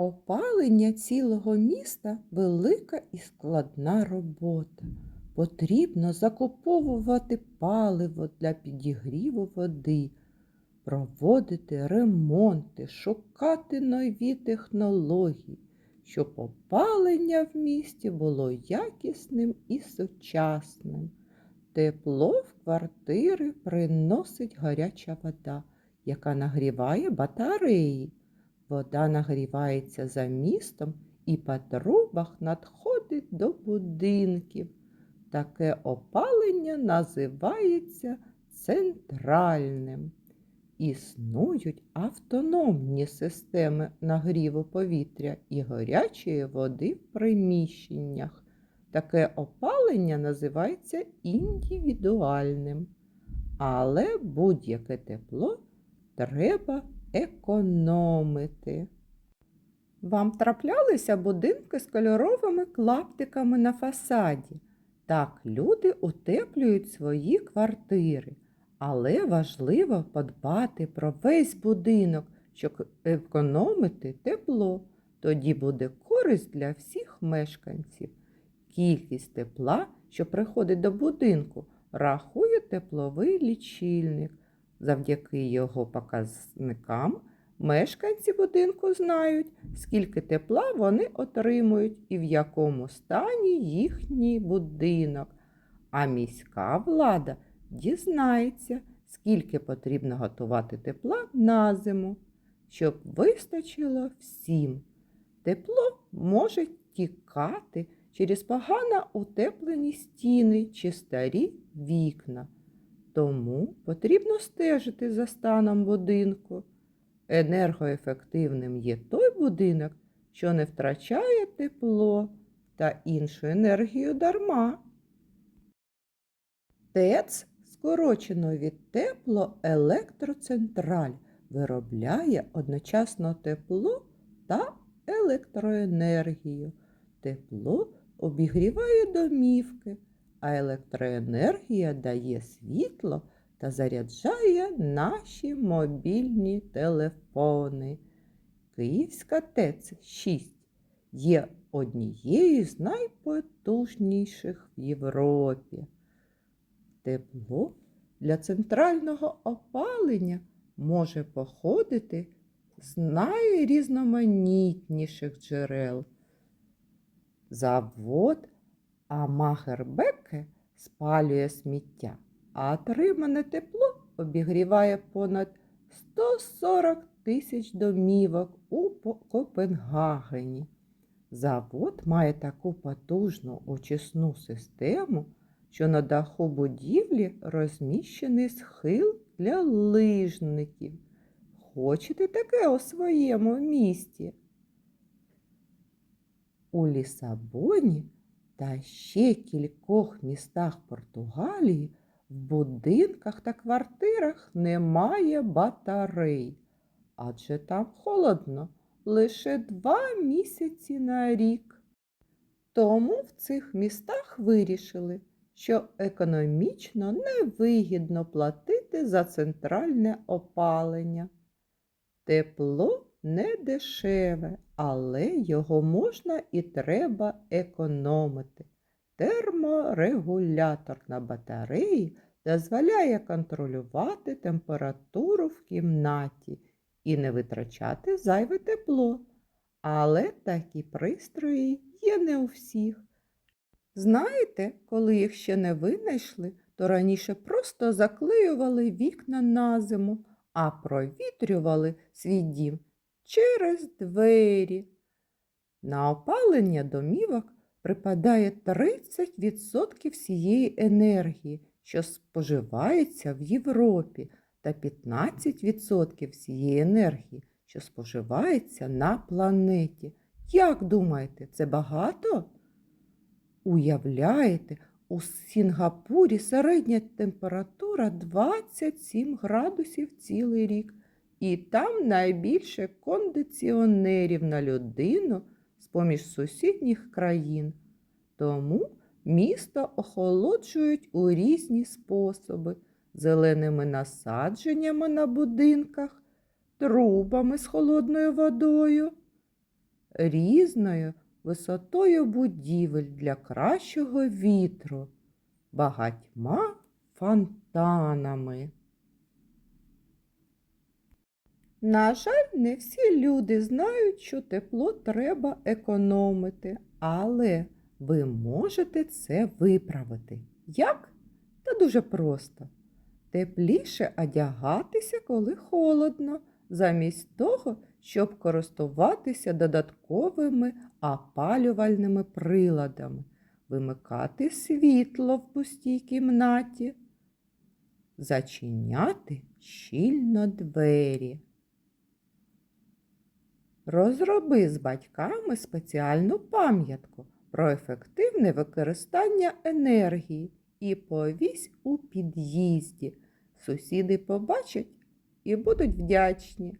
Опалення цілого міста велика і складна робота. Потрібно закуповувати паливо для підігріву води, проводити ремонти, шукати нові технології, щоб опалення в місті було якісним і сучасним. Тепло в квартири приносить гаряча вода, яка нагріває батареї. Вода нагрівається за містом і по трубах надходить до будинків. Таке опалення називається центральним. Існують автономні системи нагріву повітря і гарячої води в приміщеннях. Таке опалення називається індивідуальним. Але будь-яке тепло треба економити. Вам траплялися будинки з кольоровими клаптиками на фасаді. Так, люди утеплюють свої квартири, але важливо подбати про весь будинок, щоб економити тепло. Тоді буде користь для всіх мешканців. Кількість тепла, що приходить до будинку, рахує тепловий лічильник. Завдяки його показникам мешканці будинку знають, скільки тепла вони отримують і в якому стані їхній будинок. А міська влада дізнається, скільки потрібно готувати тепла на зиму, щоб вистачило всім. Тепло може тікати через погано утеплені стіни чи старі вікна. Тому потрібно стежити за станом будинку. Енергоефективним є той будинок, що не втрачає тепло та іншу енергію дарма. ТЕЦ, скорочено від теплоелектроцентраль, виробляє одночасно тепло та електроенергію. Тепло обігріває домівки а електроенергія дає світло та заряджає наші мобільні телефони. Київська ТЕЦ 6 є однією з найпотужніших в Європі. Тепло для центрального опалення може походити з найрізноманітніших джерел. Завод а Махербеке спалює сміття, а отримане тепло обігріває понад 140 тисяч домівок у Копенгагені. Завод має таку потужну очисну систему, що на даху будівлі розміщений схил для лижників. Хочете таке у своєму місті? У Лісабоні та ще кількох містах Португалії в будинках та квартирах немає батарей, адже там холодно лише два місяці на рік. Тому в цих містах вирішили, що економічно невигідно платити за центральне опалення. Тепло не дешеве, але його можна і треба економити. Терморегулятор на батареї дозволяє контролювати температуру в кімнаті і не витрачати зайве тепло. Але такі пристрої є не у всіх. Знаєте, коли їх ще не винайшли, то раніше просто заклеювали вікна на зиму, а провітрювали свій дім через двері. На опалення домівок припадає 30% всієї енергії, що споживається в Європі, та 15% всієї енергії, що споживається на планеті. Як думаєте, це багато? Уявляєте, у Сінгапурі середня температура 27 градусів цілий рік. І там найбільше кондиціонерів на людину з-поміж сусідніх країн. Тому місто охолоджують у різні способи, зеленими насадженнями на будинках, трубами з холодною водою. різною висотою будівель для кращого вітру, багатьма фонтанами. На жаль, не всі люди знають, що тепло треба економити, але ви можете це виправити. Як? Та дуже просто. Тепліше одягатися, коли холодно, замість того, щоб користуватися додатковими опалювальними приладами, вимикати світло в пустій кімнаті, зачиняти щільно двері. Розроби з батьками спеціальну пам'ятку про ефективне використання енергії і повісь у під'їзді. Сусіди побачать і будуть вдячні.